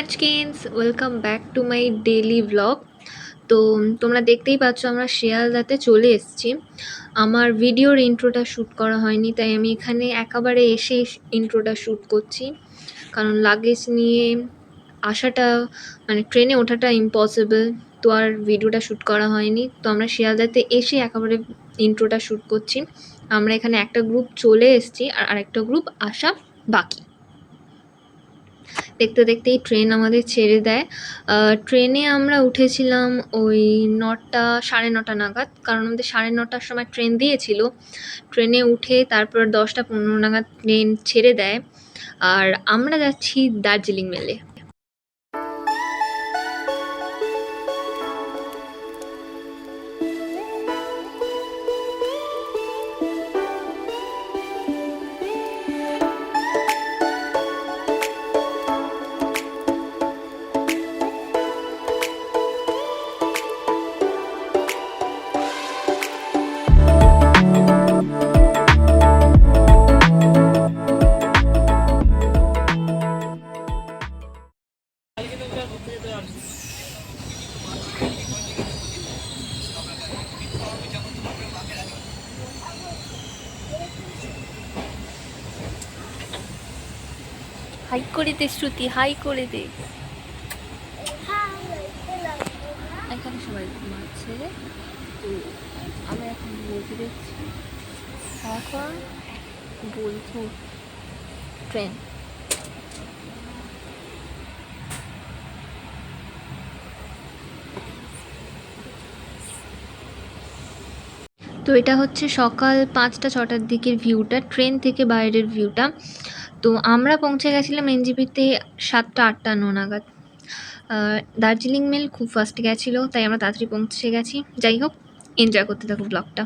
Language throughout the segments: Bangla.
মাচকেন্স welcome back to my daily blog তো তোমরা দেখতেই পাচ্ছ, আমরা শিয়ালদাতে চলে এসেছি। আমার ভিডিওর ইন্ট্রোটা শ্যুট করা হয়নি, তাই আমি এখানে একেবারে এসে ইন্ট্রোটা শ্যুট করছি। কারণ লাগেজ নিয়ে আসাটা মানে ট্রেনে ওঠাটা ইম্পসিবল তো আর ভিডিওটা শ্যুট করা হয়নি। তো আমরা শিয়ালদাতে এসে একেবারে ইন্ট্রোটা শ্যুট করছি। আমরা এখানে একটা গ্রুপ চলে এসেছি, আর আরেকটা গ্রুপ আসা বাকি। দেখতে দেখতেই ট্রেন আমাদের ছেড়ে দেয়। ট্রেনে আমরা উঠেছিলাম ওই নটা, সাড়ে নটা নাগাদ, কারণ আমাদের সাড়ে নটার সময় ট্রেন দিয়েছিল। ট্রেনে উঠে তারপর দশটা, পনেরো নাগাদ ট্রেন ছেড়ে দেয়। আর আমরা যাচ্ছি দার্জিলিং মেলে। হাই করে দে, শ্রুতি, হাই করে দে। এখানে সবাই ঘুমাচ্ছে। তো আমরা এখন বলতে দেখছি এখন বলছো ট্রেন। তো এটা হচ্ছে সকাল পাঁচটা, ছটার দিকের ভিউটা ট্রেন থেকে বাইরের ভিউটা তো আমরা পৌঁছে গেছিলাম এনজিপিতে সাতটা, আটটা নাগাদ। দার্জিলিং মেল খুব ফাস্ট গেছিল, তাই আমরা তাড়াতাড়ি পৌঁছে গেছি। যাই হোক এনজয় করতে থাকো ব্লগটা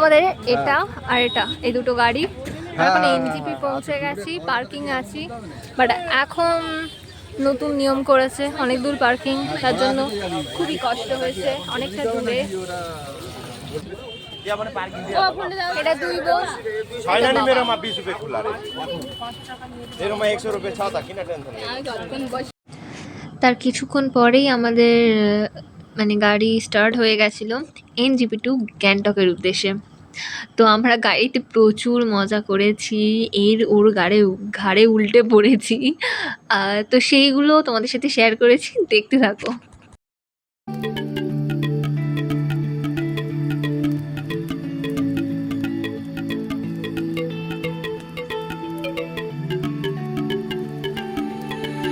আমাদের এটা আর এটা এই দুটো গাড়ি আমরা এখন এনজিপি পৌঁছে গেছি পার্কিং আছি বাট এখন নতুন নিয়ম করেছে অনেক দূর পার্কিং তার জন্য খুবই কষ্ট হয়েছে অনেকটা দূরে এটা দুই বস छैन नि मेरोमा बिस रुपियाँ खुल्ला रे मेरोमा एक सौ रुपियाँ छ त किन टेन्सन लिएको? তার কিছুক্ষণ পরেই আমাদের আহ, মানে গাড়ি স্টার্ট হয়ে গেছিলো এনজিপি টু গ্যাংটকের উদ্দেশ্যে তো আমরা গাড়িতে প্রচুর মজা করেছি, এর ওর গাড়ে, ঘাড়ে উল্টে পড়েছি। তো সেইগুলো তোমাদের সাথে শেয়ার করেছি, দেখতে থাকো।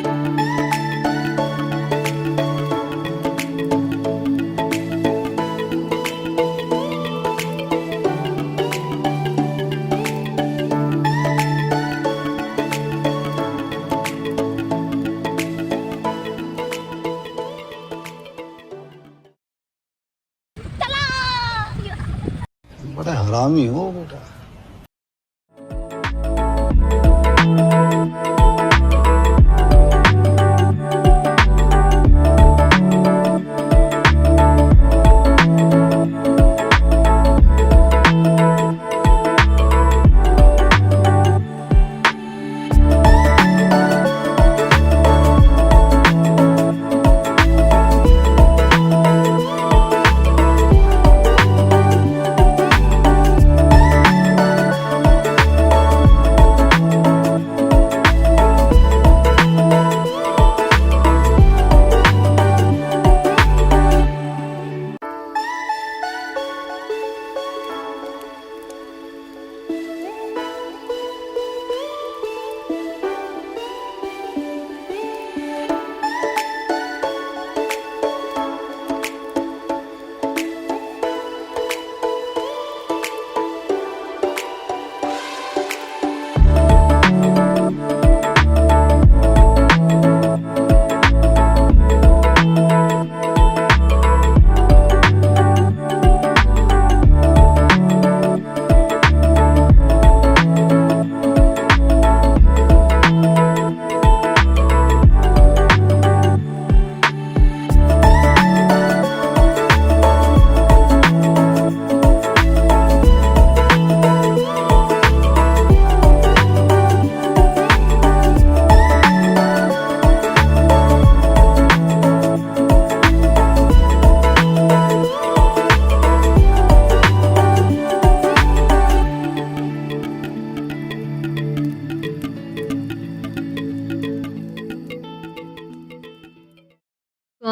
बड़ा हरामी हो बेटा।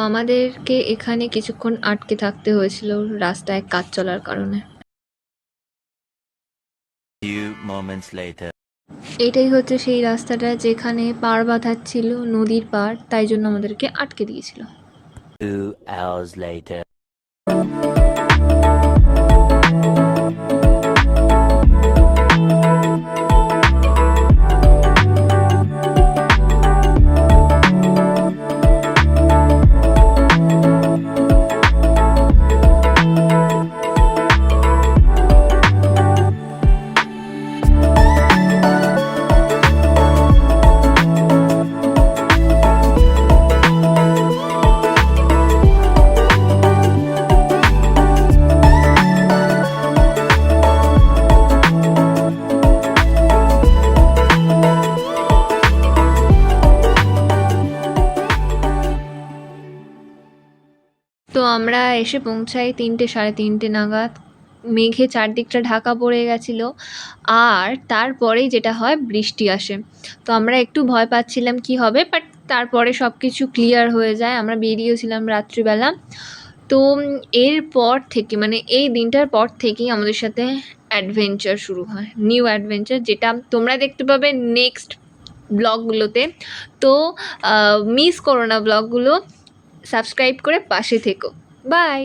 আমাদেরকে এখানে কিছুক্ষণ আটকে থাকতে হয়েছিল রাস্তায় কাজ চলার কারণে. এটাই হচ্ছে সেই রাস্তাটা যেখানে পার বাঁধাচ্ছিল নদীর পার তাই জন্য আমাদেরকে আটকে দিয়েছিল। তো আমরা এসে পৌঁছাই তিনটে, সাড়ে তিনটে নাগাদ। মেঘে চারদিকটা ঢাকা পড়ে গেছিল। আর তারপরেই যেটা হয়, বৃষ্টি আসে। তো আমরা একটু ভয় পাচ্ছিলাম কি হবে বাট তারপরে সব কিছু ক্লিয়ার হয়ে যায়। আমরা বেরিয়েছিলাম রাত্রিবেলা। তো এরপর থেকে মানে এই দিনটার পর থেকেই আমাদের সাথে অ্যাডভেঞ্চার শুরু হয় নিউ অ্যাডভেঞ্চার যেটা তোমরা দেখতে পাবে নেক্সট ব্লগগুলোতে তো মিস করো না ব্লগগুলো সাবস্ক্রাইব করে পাশে থেকো। বাই!